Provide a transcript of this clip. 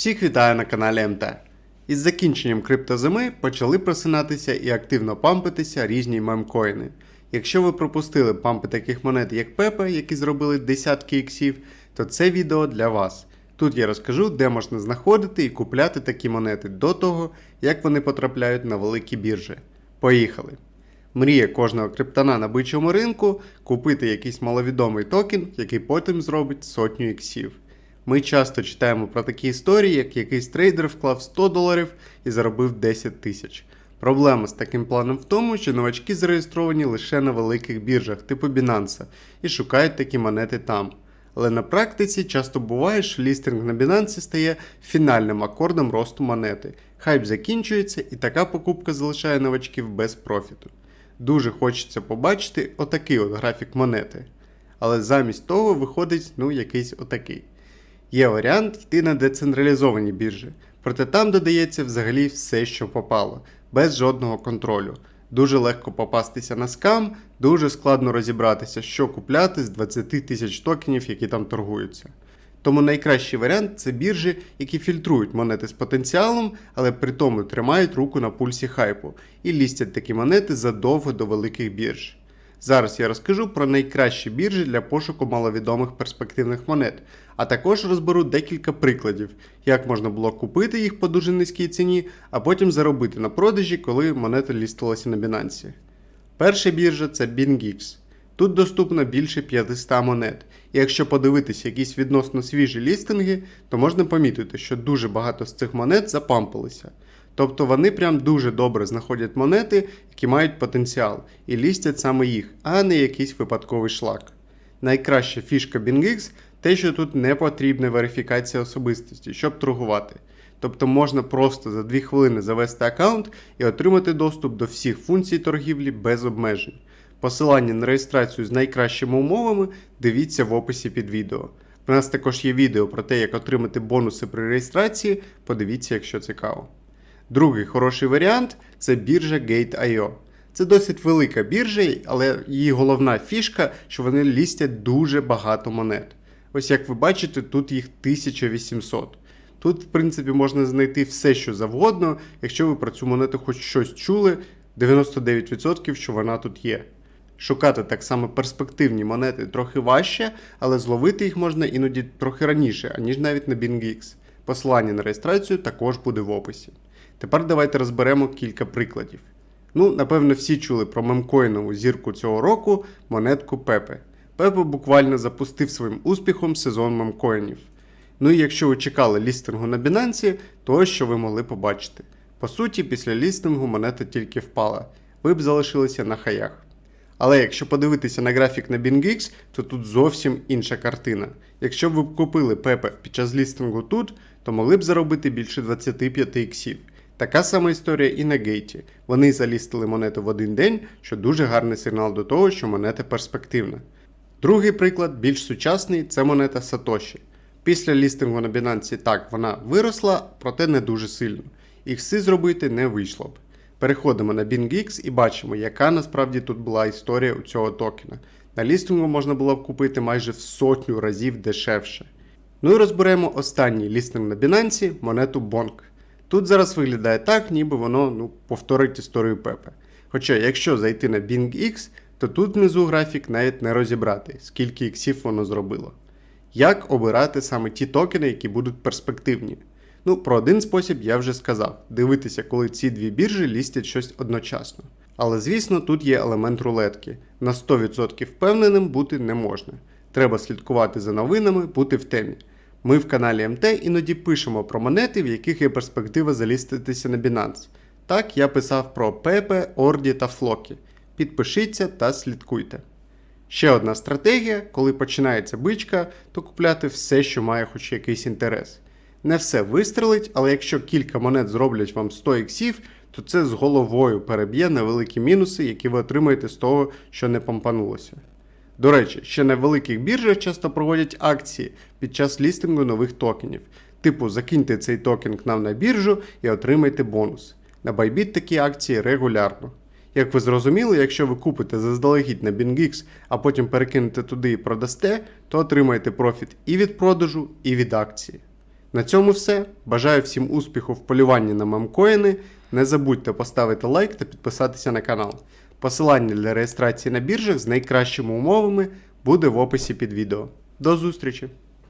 Всіх вітаю на каналі МТ. Із закінченням криптозими почали просинатися і активно пампитися різні мемкоїни. Якщо ви пропустили пампи таких монет, як Pepe, які зробили десятки іксів, то це відео для вас. Тут я розкажу, де можна знаходити і купляти такі монети до того, як вони потрапляють на великі біржі. Поїхали! Мрія кожного криптона на бичому ринку купити якийсь маловідомий токен, який потім зробить сотню іксів. Ми часто читаємо про такі історії, як якийсь трейдер вклав 100 доларів і заробив 10 тисяч. Проблема з таким планом в тому, що новачки зареєстровані лише на великих біржах, типу Binance, і шукають такі монети там. Але на практиці часто буває, що лістинг на Binance стає фінальним акордом росту монети. Хайп закінчується, і така покупка залишає новачків без профіту. Дуже хочеться побачити отакий от графік монети. Але замість того виходить ну якийсь отакий. Є варіант йти на децентралізовані біржі, проте там додається взагалі все, що попало, без жодного контролю. Дуже легко попастися на скам, дуже складно розібратися, що купляти з 20 тисяч токенів, які там торгуються. Тому найкращий варіант це біржі, які фільтрують монети з потенціалом, але при тому тримають руку на пульсі хайпу і лістять такі монети задовго до великих бірж. Зараз я розкажу про найкращі біржі для пошуку маловідомих перспективних монет, а також розберу декілька прикладів, як можна було купити їх по дуже низькій ціні, а потім заробити на продажі, коли монета лістилася на Binance. Перша біржа це BingX. Тут доступно більше 500 монет. І якщо подивитися якісь відносно свіжі лістинги, то можна помітити, що дуже багато з цих монет запампилися. Тобто вони прям дуже добре знаходять монети, які мають потенціал, і лістять саме їх, а не якийсь випадковий шлак. Найкраща фішка BingX те, що тут не потрібна верифікація особистості, щоб торгувати. Тобто можна просто за 2 хвилини завести аккаунт і отримати доступ до всіх функцій торгівлі без обмежень. Посилання на реєстрацію з найкращими умовами дивіться в описі під відео. У нас також є відео про те, як отримати бонуси при реєстрації, подивіться, якщо цікаво. Другий хороший варіант це біржа Gate.io. Це досить велика біржа, але її головна фішка, що вони лістять дуже багато монет. Ось як ви бачите, тут їх 1800. Тут, в принципі, можна знайти все, що завгодно, якщо ви про цю монету хоч щось чули, 99% що вона тут є. Шукати так само перспективні монети трохи важче, але зловити їх можна іноді трохи раніше, аніж навіть на BingX. Посилання на реєстрацію також буде в описі. Тепер давайте розберемо кілька прикладів. Ну, напевно, всі чули про мемкоїнову зірку цього року монетку Пепе. Пепе буквально запустив своїм успіхом сезон мемкоїнів. Ну і якщо ви чекали лістингу на Binance, то що ви могли побачити. По суті, після лістингу монета тільки впала, ви б залишилися на хаях. Але якщо подивитися на графік на BingX, то тут зовсім інша картина. Якщо б ви купили Pepe під час лістингу тут, то могли б заробити більше 25 іксів. Така сама історія і на гейті. Вони залістили монету в один день, що дуже гарний сигнал до того, що монета перспективна. Другий приклад, більш сучасний, це монета Satoshi. Після лістингу на Binance так, вона виросла, проте не дуже сильно. Ікси зробити не вийшло б. Переходимо на BingX і бачимо, яка насправді тут була історія у цього токена. На лістингу можна було б купити майже в сотню разів дешевше. Ну і розберемо останній лістинг на Binance монету Bonk. Тут зараз виглядає так, ніби воно ну, повторить історію Пепе. Хоча, якщо зайти на BingX, то тут внизу графік навіть не розібрати, скільки іксів воно зробило. Як обирати саме ті токени, які будуть перспективні? Ну, про один спосіб я вже сказав: дивитися, коли ці дві біржі лістять щось одночасно. Але звісно, тут є елемент рулетки. На 100% впевненим бути не можна. Треба слідкувати за новинами, бути в темі. Ми в каналі МТ іноді пишемо про монети, в яких є перспектива заліститися на Binance. Так я писав про Pepe, Орді та Флокі. Підпишіться та слідкуйте. Ще одна стратегія, коли починається бичка, то купляти все, що має хоч якийсь інтерес. Не все вистрелить, але якщо кілька монет зроблять вам 100 іксів, то це з головою переб'є на великі мінуси, які ви отримаєте з того, що не помпанулося. До речі, ще на великих біржах часто проводять акції під час лістингу нових токенів. Типу, закиньте цей токен к нам на біржу і отримайте бонус. На Bybit такі акції регулярно. Як ви зрозуміли, якщо ви купите заздалегідь на BingX, а потім перекинете туди і продасте, то отримаєте профіт і від продажу, і від акції. На цьому все. Бажаю всім успіху в полюванні на мемкоїни. Не забудьте поставити лайк та підписатися на канал. Посилання для реєстрації на біржах з найкращими умовами буде в описі під відео. До зустрічі!